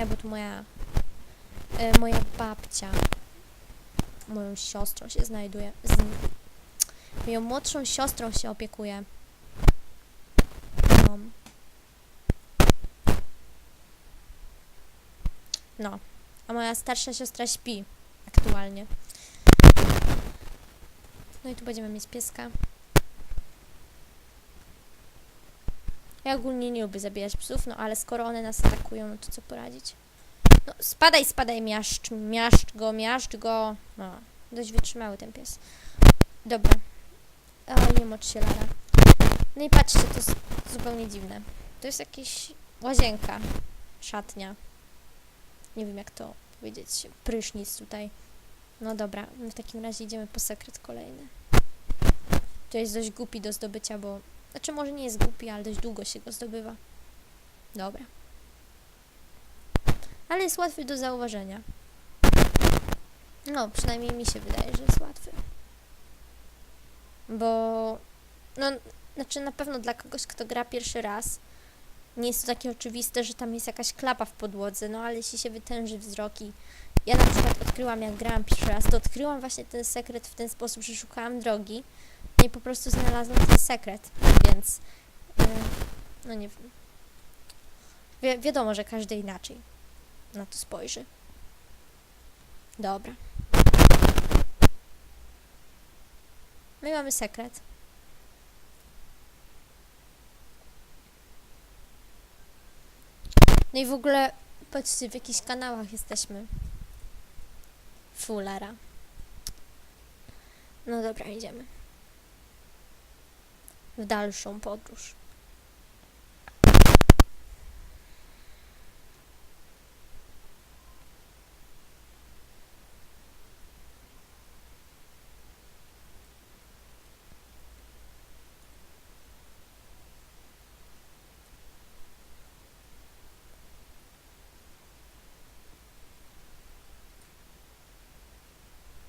Nie, bo tu moja... E, moja babcia moją siostrą się znajduje. Z, moją młodszą siostrą się opiekuje. No. No. A moja starsza siostra śpi aktualnie. No i tu będziemy mieć pieska. Ja ogólnie nie lubię zabijać psów, no ale skoro one nas atakują, no to co poradzić? No spadaj, spadaj, miaszcz, miaszcz go, miaszcz go. No, dość wytrzymały ten pies. Dobra. O, nie mocz się, Lara. No i patrzcie, to jest zupełnie dziwne. To jest jakieś łazienka, szatnia. Nie wiem jak to powiedzieć. Prysznic tutaj. No dobra, w takim razie idziemy po sekret kolejny. To jest dość głupi do zdobycia, bo... Znaczy może nie jest głupi, ale dość długo się go zdobywa. Dobra. Ale jest łatwy do zauważenia. No, przynajmniej mi się wydaje, że jest łatwy. Bo... No, znaczy na pewno dla kogoś, kto gra pierwszy raz, nie jest to takie oczywiste, że tam jest jakaś klapa w podłodze, no ale jeśli się wytęży wzrok i ja na przykład odkryłam, jak grałam pierwszy raz, to odkryłam właśnie ten sekret w ten sposób, że szukałam drogi i po prostu znalazłam ten sekret, więc yy, no nie wiem. Wi wiadomo, że każdy inaczej na to spojrzy. Dobra. No i mamy sekret. No i w ogóle, patrzcie, w jakichś kanałach jesteśmy. Fullera. No dobra, idziemy. W dalszą podróż.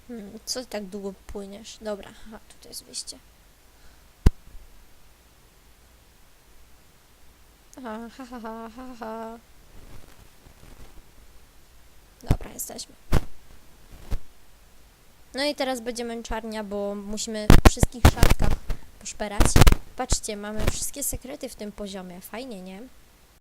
Hmm, co tak długo płyniesz? Dobra, aha, tutaj jest wyjście. Ha, ha, ha, ha, ha. Dobra, jesteśmy. No i teraz będzie męczarnia, bo musimy w wszystkich szatkach poszperać. Patrzcie, mamy wszystkie sekrety w tym poziomie. Fajnie, nie?